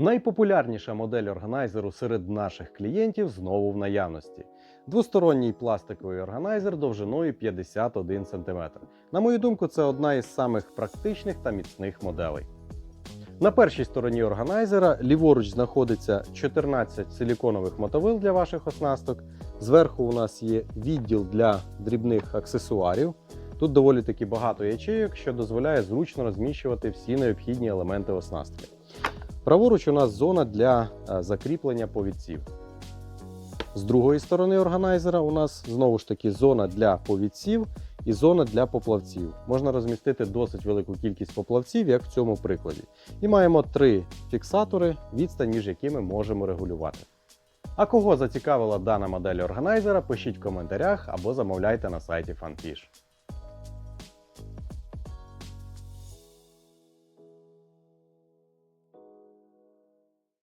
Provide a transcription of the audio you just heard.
Найпопулярніша модель органайзеру серед наших клієнтів знову в наявності. Двосторонній пластиковий органайзер довжиною 51 см. На мою думку, це одна із самих практичних та міцних моделей. На першій стороні органайзера ліворуч знаходиться 14 силіконових мотовил для ваших оснасток. Зверху у нас є відділ для дрібних аксесуарів. Тут доволі таки багато ячейок, що дозволяє зручно розміщувати всі необхідні елементи оснастки. Праворуч у нас зона для е, закріплення повідців. З другої сторони органайзера у нас знову ж таки зона для повідців і зона для поплавців. Можна розмістити досить велику кількість поплавців, як в цьому прикладі. І маємо три фіксатори, відстань між якими можемо регулювати. А кого зацікавила дана модель органайзера, пишіть в коментарях або замовляйте на сайті FunFish.